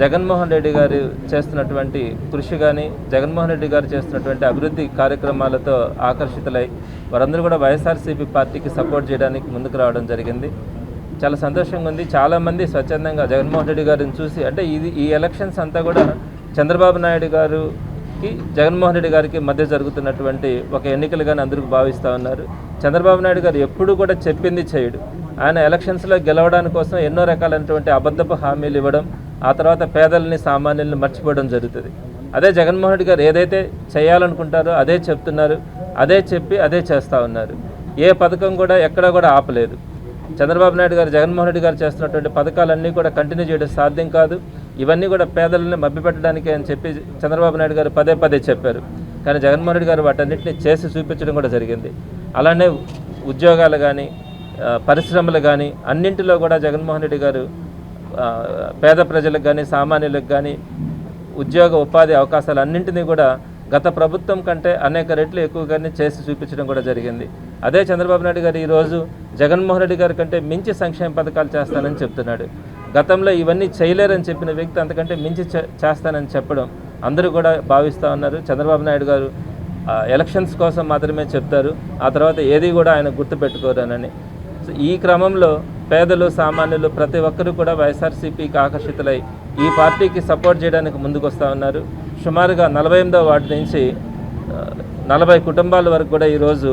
జగన్మోహన్ రెడ్డి గారు చేస్తున్నటువంటి కృషి కానీ జగన్మోహన్ రెడ్డి గారు చేస్తున్నటువంటి అభివృద్ధి కార్యక్రమాలతో ఆకర్షితులై వారందరూ కూడా వైఎస్ఆర్సీపీ పార్టీకి సపోర్ట్ చేయడానికి ముందుకు రావడం జరిగింది. చాలా సంతోషంగా ఉంది. చాలామంది స్వచ్ఛందంగా జగన్మోహన్ రెడ్డి గారిని చూసి అంటే ఇది ఈ ఎలక్షన్స్ అంతా కూడా చంద్రబాబు నాయుడు గారుకి జగన్మోహన్ రెడ్డి గారికి మధ్య జరుగుతున్నటువంటి ఒక ఎన్నికలుగానే అందరికీ భావిస్తూ ఉన్నారు. చంద్రబాబు నాయుడు గారు ఎప్పుడు కూడా చెప్పింది చేయడు. ఆయన ఎలక్షన్స్లో గెలవడానికి కోసం ఎన్నో రకాలైనటువంటి అబద్ధపు హామీలు ఇవ్వడం ఆ తర్వాత పేదలని సామాన్యుల్ని మర్చిపోవడం జరుగుతుంది. అదే జగన్మోహన్ రెడ్డి గారు ఏదైతే చేయాలనుకుంటారో అదే చెప్తున్నారు అదే చెప్పి అదే చేస్తూ ఉన్నారు. ఏ పథకం కూడా ఎక్కడ కూడా ఆపలేదు. చంద్రబాబు నాయుడు గారు జగన్మోహన్ రెడ్డి గారు చేస్తున్నటువంటి పథకాలన్నీ కూడా కంటిన్యూ చేయడం సాధ్యం కాదు. ఇవన్నీ కూడా పేదలని మభ్యపెట్టడానికి అని చెప్పి చంద్రబాబు నాయుడు గారు పదే పదే చెప్పారు. కానీ జగన్మోహన్ రెడ్డి గారు వాటన్నిటిని చేసి చూపించడం కూడా జరిగింది. అలానే ఉద్యోగాలు కానీ పరిశ్రమలు కానీ అన్నింటిలో కూడా జగన్మోహన్ రెడ్డి గారు పేద ప్రజలకు కానీ సామాన్యులకు కానీ ఉద్యోగ ఉపాధి అవకాశాలు అన్నింటినీ కూడా గత ప్రభుత్వం కంటే అనేక రెట్లు ఎక్కువగానే చేసి చూపించడం కూడా జరిగింది. అదే చంద్రబాబు నాయుడు గారు ఈరోజు జగన్మోహన్ రెడ్డి గారి కంటే మించి సంక్షేమ పథకాలు చేస్తానని చెప్తున్నాడు. గతంలో ఇవన్నీ చేయలేరని చెప్పిన వ్యక్తి అంతకంటే మించి చే- చేస్తానని చెప్పడం అందరూ కూడా భావిస్తూ ఉన్నారు. చంద్రబాబు నాయుడు గారు ఎలక్షన్స్ కోసం మాత్రమే చెప్తారు. ఆ తర్వాత ఏది కూడా ఆయన గుర్తుపెట్టుకోరనని. సో ఈ క్రమంలో పేదలు సామాన్యులు ప్రతి ఒక్కరూ కూడా వైఎస్ఆర్సీపీకి ఆకర్షితులై ఈ పార్టీకి సపోర్ట్ చేయడానికి ముందుకు వస్తూ ఉన్నారు. సుమారుగా నలభై ఎనిమిదో వార్డు నుంచి నలభై కుటుంబాల వరకు కూడా ఈరోజు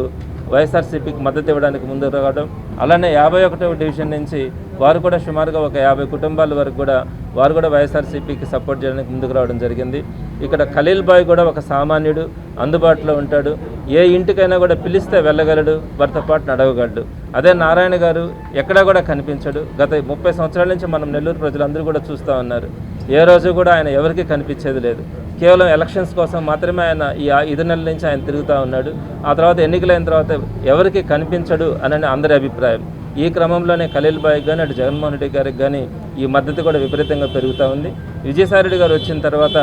వైఎస్ఆర్సీపీకి మద్దతు ఇవ్వడానికి ముందుకు రావడం. అలానే యాభై ఒకటవ డివిజన్ నుంచి వారు కూడా సుమారుగా ఒక యాభై కుటుంబాల వరకు కూడా వారు కూడా వైఎస్ఆర్సీపీకి సపోర్ట్ చేయడానికి ముందుకు రావడం జరిగింది. ఇక్కడ ఖలీల్ బాయ్ కూడా ఒక సామాన్యుడు. అందుబాటులో ఉంటాడు. ఏ ఇంటికైనా కూడా పిలిస్తే వెళ్ళగలడు భర్త పాటు నడవగలడు. అదే నారాయణ గారు ఎక్కడా కూడా కనిపించడు. గత ముప్పై సంవత్సరాల నుంచి మనం నెల్లూరు ప్రజలందరూ కూడా చూస్తూ ఉన్నారు. ఏ రోజు కూడా ఆయన ఎవరికీ కనిపించేది లేదు. కేవలం ఎలక్షన్స్ కోసం మాత్రమే ఆయన ఈ ఐదు నెలల నుంచి ఆయన తిరుగుతూ ఉన్నాడు. ఆ తర్వాత ఎన్నికలైన తర్వాత ఎవరికి కనిపించడు అని అందరి అభిప్రాయం. ఈ క్రమంలోనే ఖలీల్ బాయ్ కానీ అటు జగన్మోహన్ రెడ్డి గారికి కానీ ఈ మద్దతు కూడా విపరీతంగా పెరుగుతూ ఉంది. విజయసాయిరెడ్డి గారు వచ్చిన తర్వాత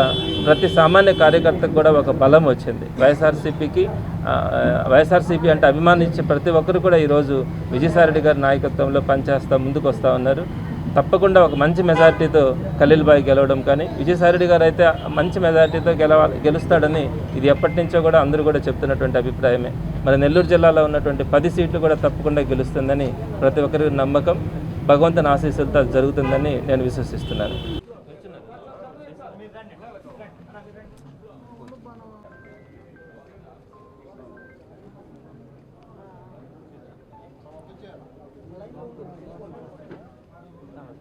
ప్రతి సామాన్య కార్యకర్తకు కూడా ఒక బలం వచ్చింది. వైఎస్ఆర్సీపీకి వైఎస్ఆర్సీపీ అంటే అభిమానించే ప్రతి ఒక్కరు కూడా ఈరోజు విజయసాయిరెడ్డి గారి నాయకత్వంలో పనిచేస్తూ ముందుకు వస్తూ ఉన్నారు. తప్పకుండా ఒక మంచి మెజారిటీతో ఖలీల్ గెలవడం కానీ విజయసాయిరెడ్డి గారు అయితే మంచి మెజారిటీతో గెలవాలి గెలుస్తాడని ఇది ఎప్పటి నుంచో కూడా అందరూ కూడా చెప్తున్నటువంటి అభిప్రాయమే. మరి నెల్లూరు జిల్లాలో ఉన్నటువంటి పది సీట్లు కూడా తప్పకుండా గెలుస్తుందని ప్రతి ఒక్కరి నమ్మకం భగవంతుని ఆశీస్సులతో జరుగుతుందని నేను విశ్వసిస్తున్నాను.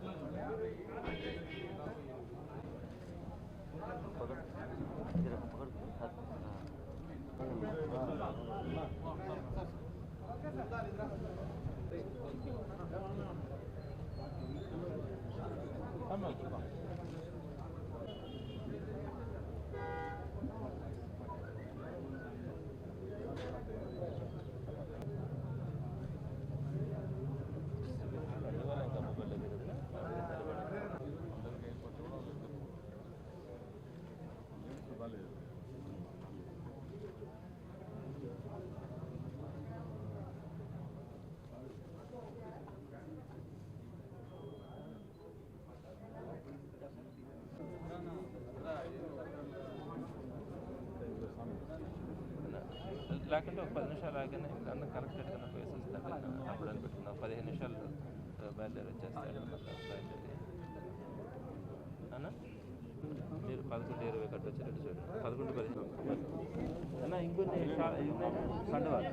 पकड़ पकड़ లేకుంటే ఒక పది నిమిషాలు ఆగానే అందరం కనెక్టెడ్గా పోయేసి వస్తాను అప్పుడు అనిపెట్టుకుందాం పదిహేను నిమిషాలు బయలుదేరి వచ్చేస్తాడు బయలుదేరి. అన్నా? మీరు పదకొండు ఇరవై కట్టు వచ్చేటట్టు చూడండి. పదకొండు పదిహేను. అన్న ఇంకొన్ని షా- ఉన్నాయి